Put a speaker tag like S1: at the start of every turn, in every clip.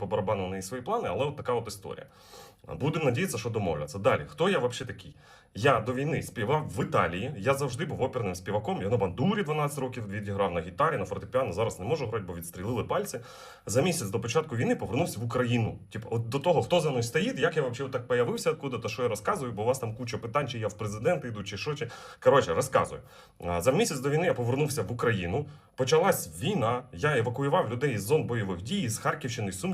S1: по барабану в неї свої плани, але от така от історія. Будемо надіятися, що домовляться. Далі, хто я взагалі такий? Я до війни співав в Італії. Я завжди був оперним співаком. Я на бандурі 12 років відіграв на гітарі, на фортепіано. Зараз не можу грати, бо відстрілили пальці. За місяць до початку війни повернувся в Україну. Типу, от до того, хто за мною стоїть, як я взагалі так появився, откуда то що я розказую, бо у вас там куча питань, чи я в президенти йду, чи що, чи коротше, розказую. За місяць до війни я повернувся в Україну. Почалась війна. Я евакуював людей із зон бойових дій з Харківщини, з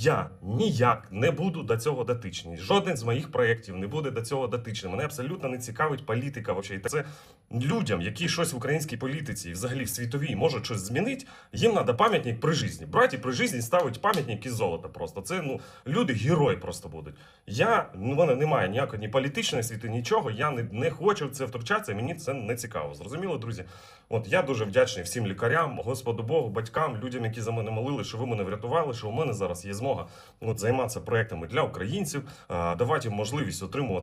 S1: Я ніяк не буду до цього дотичний. Жоден з моїх проєктів не буде до цього дотичний. Мене абсолютно не цікавить політика. Вообще. Це людям, які щось в українській політиці і взагалі в світовій можуть щось змінити. Їм треба пам'ятник при житті. Браті при житті ставить пам'ятник із золота. Просто це ну люди герої просто будуть. Я ну, мене немає ніякої ні політичної світи, нічого. Я не, не хочу в це втручатися. Мені це не цікаво. Зрозуміло, друзі. От я дуже вдячний всім лікарям, Господу Богу, батькам, людям, які за мене молили, що ви мене врятували, що у мене зараз є змога от, займатися проектами для українців, давати їм можливість отримувати.